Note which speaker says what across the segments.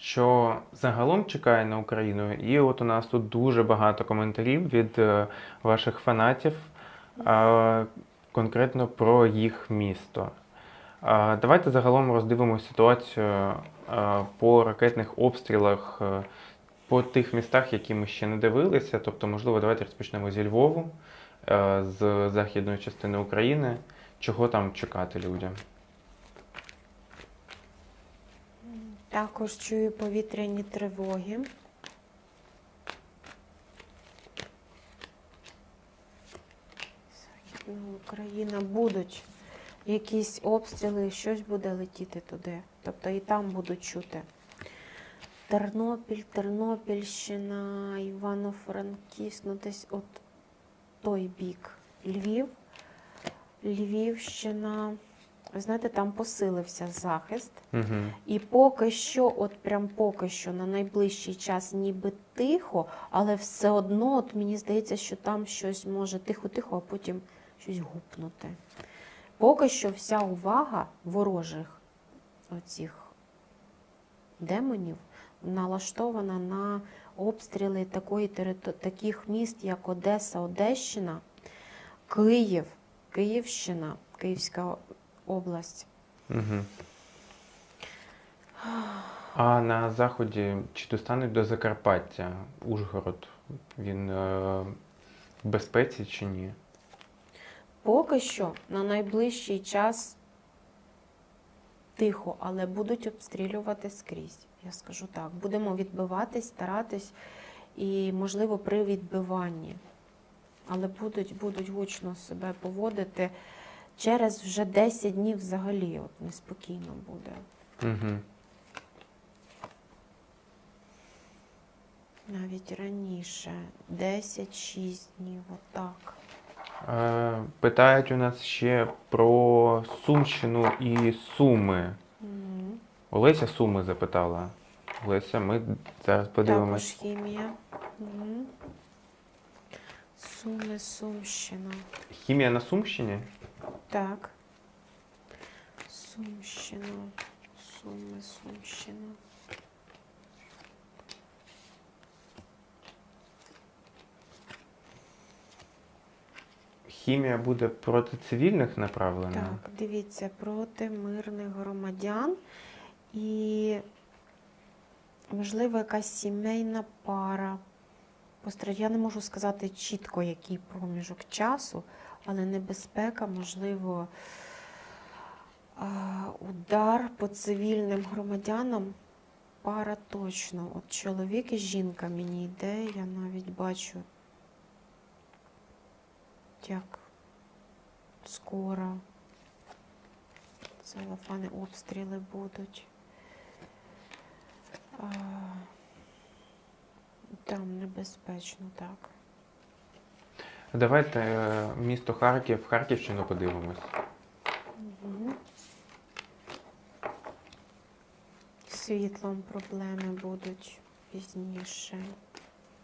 Speaker 1: що загалом чекає на Україну. І от у нас тут дуже багато коментарів від е, ваших фанатів, конкретно про їх місто. Давайте загалом роздивимося ситуацію по ракетних обстрілах е, по тих містах, які ми ще не дивилися. Тобто, можливо, давайте розпочнемо зі Львову, е, з західної частини України. Чого там чекати людям?
Speaker 2: Також чую повітряні тривоги. Західна Україна будуть якісь обстріли, щось буде летіти туди. Тобто і там будуть чути. Тернопіль, Тернопільщина, Івано-Франківськ, ну десь от той бік. Львів, Львівщина. Ви знаєте, там посилився захист.
Speaker 1: Угу.
Speaker 2: І поки що, от прям поки що на найближчий час ніби тихо, але все одно, от мені здається, що там щось може тихо-тихо, а потім щось гупнути. Поки що вся увага ворожих оцих демонів налаштована на обстріли такої таких міст, як Одеса, Одещина, Київ, Київщина, Київська область.
Speaker 1: Угу. А на заході чи достануть до Закарпаття Ужгород? Він е, в безпеці чи ні?
Speaker 2: Поки що на найближчий час тихо, але будуть обстрілювати скрізь. Я скажу так. Будемо відбиватись, старатись і, можливо, при відбиванні. Але будуть, будуть гучно себе поводити. Через вже 10 днів взагалі от неспокійно буде.
Speaker 1: Угу.
Speaker 2: Навіть раніше. 10-6 днів, отак.
Speaker 1: Е, питають у нас ще про Сумщину і Суми.
Speaker 2: Мгм.
Speaker 1: Олеся Суми запитала. Олеся, ми зараз подивимось.
Speaker 2: Також хімія. Мгм. Суми, Сумщина.
Speaker 1: Хімія на Сумщині?
Speaker 2: Так. Сумщина. Суми, Сумщина.
Speaker 1: Хімія буде проти цивільних направлена?
Speaker 2: Так, дивіться, проти мирних громадян і, можливо, якась сімейна пара. Я не можу сказати чітко, який проміжок часу, але небезпека, можливо, удар по цивільним громадянам. Пара точно. От чоловік і жінка мені йде, я навіть бачу, як скоро целофани обстріли будуть. Там небезпечно, так.
Speaker 1: Давайте е, місто Харків, Харківщину подивимось.
Speaker 2: Світлом проблеми будуть пізніше.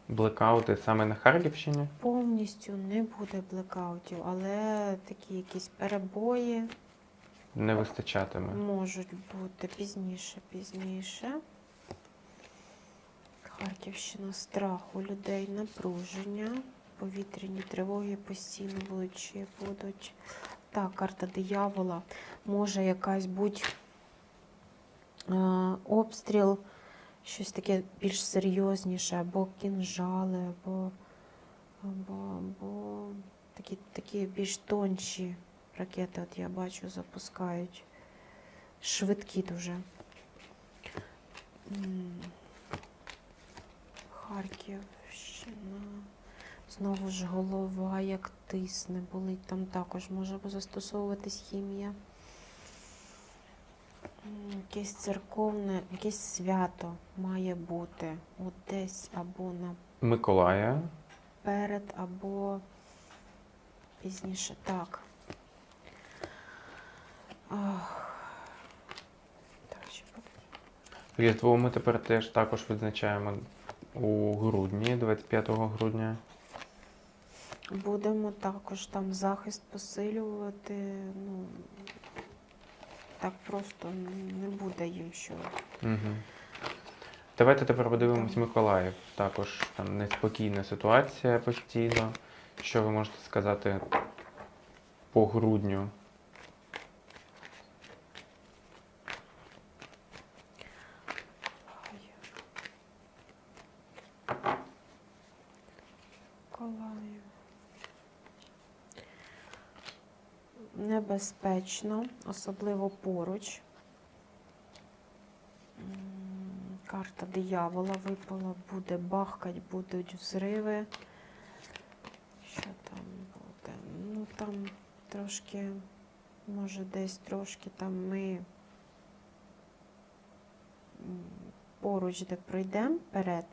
Speaker 1: Блекаути саме на Харківщині.
Speaker 2: Повністю не буде блекаутів, але такі якісь перебої
Speaker 1: Не вистачатиме.
Speaker 2: можуть бути пізніше, пізніше. Харківщина, страх у людей, напруження, повітряні тривоги постійно будуть ще будуть. Так, карта диявола. Може якась бути е, обстріл, щось таке більш серйозніше, або кінжали, або, або, або такі, такі більш тонші ракети, от я бачу, запускають. Швидкі дуже. Харківщина. Знову ж голова як тисне, болить. Там також може застосовуватись хімія. Якесь церковне, якесь свято має бути. От десь або на
Speaker 1: Миколая.
Speaker 2: наперед, або пізніше. Так. Ах.
Speaker 1: Різдво ми тепер теж також відзначаємо у грудні, 25 грудня.
Speaker 2: Будемо також там захист посилювати. Ну, так просто не буде їм що.
Speaker 1: Угу. Давайте тепер подивимось Миколаїв. Також там неспокійна ситуація постійно. Що ви можете сказати по грудню?
Speaker 2: Миколаїв. Небезпечно, особливо поруч. Карта диявола випала, буде бахкать, будуть взриви. Що там буде? Ну там трошки, може десь трошки там ми поруч, де пройдемо вперед.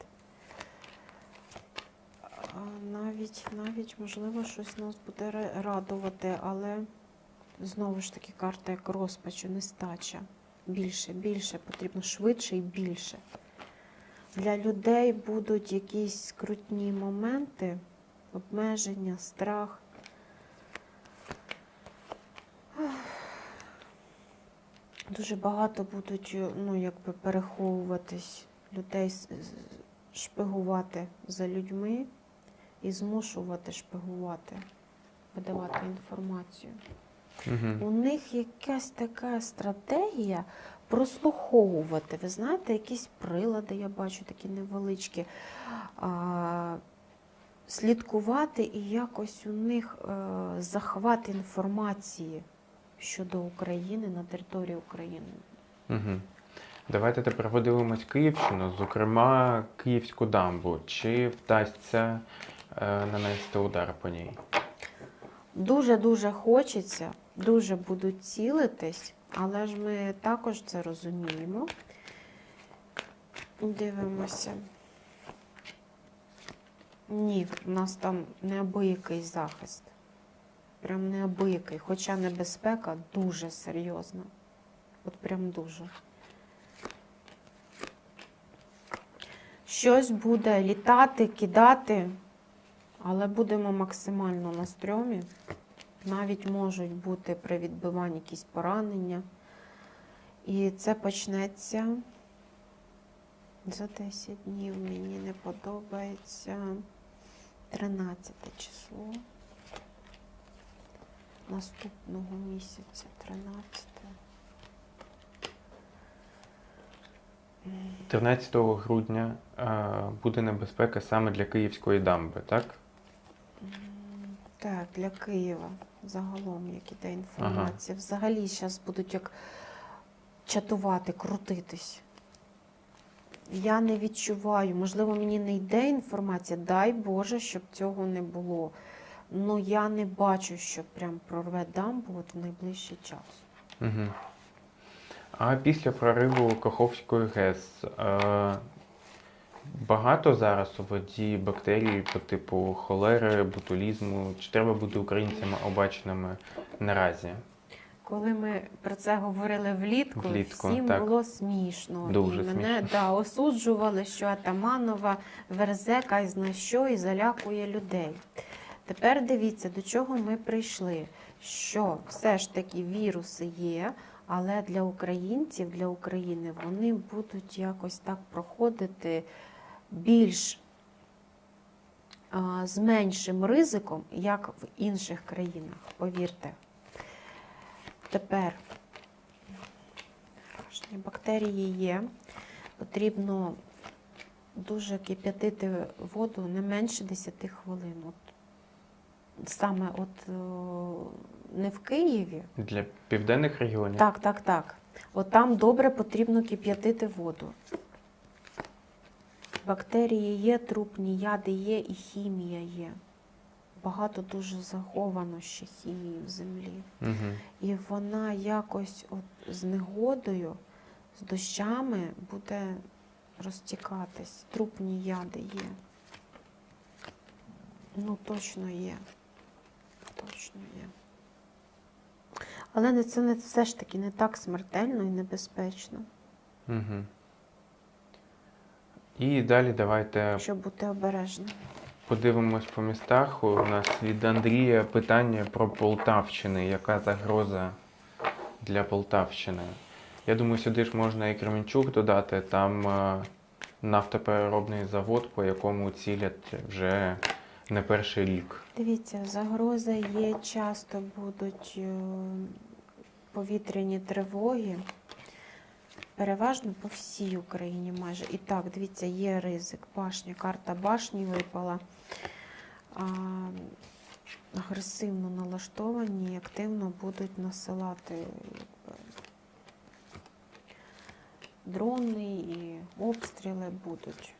Speaker 2: Навіть, навіть, можливо, щось нас буде радувати, але знову ж таки карта як розпачу, нестача. Більше, більше потрібно швидше і більше. Для людей будуть якісь скрутні моменти, обмеження, страх. Дуже багато будуть ну, якби переховуватись людей, шпигувати за людьми і змушувати шпигувати, видавати інформацію.
Speaker 1: Угу.
Speaker 2: У них якась така стратегія прослуховувати. Ви знаєте, якісь прилади, я бачу такі невеличкі. А, слідкувати і якось у них е, захват інформації щодо України на території України.
Speaker 1: Угу. Давайте тепер подивимось Київщину, зокрема Київську дамбу. Чи вдасться е, нанести удар по ній?
Speaker 2: Дуже-дуже хочеться, дуже будуть цілитись, але ж ми також це розуміємо. Дивимося. Ні, у нас там неабиякий захист. Прям неабиякий, хоча небезпека дуже серйозна. От прям дуже. Щось буде літати, кидати, але будемо максимально на стрьомі. Навіть можуть бути при відбиванні якісь поранення. І це почнеться за 10 днів. Мені не подобається 13 число наступного місяця. 13.
Speaker 1: 13 грудня е, буде небезпека саме для Київської дамби, так?
Speaker 2: Так, для Києва загалом, як іде інформація. Взагалі зараз будуть як чатувати, крутитись. Я не відчуваю, можливо, мені не йде інформація, дай Боже, щоб цього не було. Ну я не бачу, що прям прорве дамбу от в найближчий час.
Speaker 1: Угу. А після прориву Каховської ГЕС е, багато зараз у воді бактерій по типу холери, ботулізму. Чи треба бути українцями обаченими наразі?
Speaker 2: Коли ми про це говорили влітку,
Speaker 1: Влітку,
Speaker 2: всім
Speaker 1: так.
Speaker 2: було смішно.
Speaker 1: Дуже
Speaker 2: і мене
Speaker 1: смішно.
Speaker 2: Да, осуджували, що Атаманова верзе кай зна що і залякує людей. Тепер дивіться, до чого ми прийшли. Що все ж таки віруси є, але для українців, для України вони будуть якось так проходити більш з меншим ризиком, як в інших країнах, повірте. Тепер бактерії є. Потрібно дуже кип'ятити воду не менше 10 хвилин. От, саме от не в Києві.
Speaker 1: Для південних регіонів?
Speaker 2: Так, так, так. От там добре потрібно кип'ятити воду. Бактерії є, трупні яди є і хімія є. Багато дуже заховано ще хімії в землі.
Speaker 1: Угу.
Speaker 2: І вона якось от з негодою, з дощами буде розтікатись. Трупні яди є. Ну, точно є. Точно є. Але це не все ж таки не так смертельно і небезпечно,
Speaker 1: Угу. І далі давайте
Speaker 2: якщо бути обережним.
Speaker 1: подивимось по містах. У нас від Андрія питання про Полтавщини. Яка загроза для Полтавщини? Я думаю, сюди ж можна і Кременчук додати. Там е, нафтопереробний завод, по якому цілять вже не перший рік.
Speaker 2: Дивіться, загроза є, часто будуть е, повітряні тривоги. Переважно по всій Україні майже. І так, дивіться, є ризик. Башня, карта башні випала. А, агресивно налаштовані і активно будуть насилати дрони і обстріли будуть.